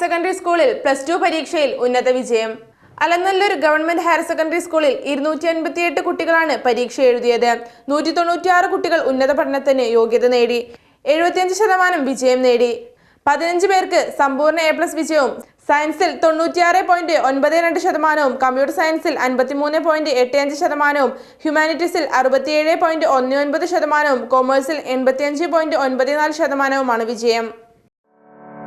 Secondary സ്കൂളിൽ plus two പരീക്ഷയിൽ ഉന്നത വിജയം. അലനല്ലൂർ ഗവൺമെന്റ് ഹയർ സെക്കൻഡറി സ്കൂളിൽ ഇരുന്നൂറ്റി അൻപത്തിയെട്ട് കുട്ടികളാണ് പരീക്ഷ എഴുതിയത്. നൂറ്റി തൊണ്ണൂറ്റിയാറ് കുട്ടികൾ ഉന്നത പഠനത്തിന് യോഗ്യത നേടി. എഴുപത്തിയഞ്ച് ശതമാനം വിജയം നേടി. പതിനഞ്ച് പേർക്ക് സമ്പൂർണ എ പ്ലസ് വിജയവും സയൻസിൽ തൊണ്ണൂറ്റിയാറ് പോയിന്റ് ഒൻപത് രണ്ട് ശതമാനവും കമ്പ്യൂട്ടർ സയൻസിൽ അൻപത്തിമൂന്ന് പോയിന്റ് എട്ട് അഞ്ച് ശതമാനവും ഹ്യൂമാനിറ്റീസിൽ അറുപത്തിയേഴ് പോയിന്റ് ഒന്ന് ഒൻപത് ശതമാനവും കൊമേഴ്സിൽ എൺപത്തിയഞ്ച് പോയിന്റ് ഒൻപത് നാല് ശതമാനവുമാണ് വിജയം.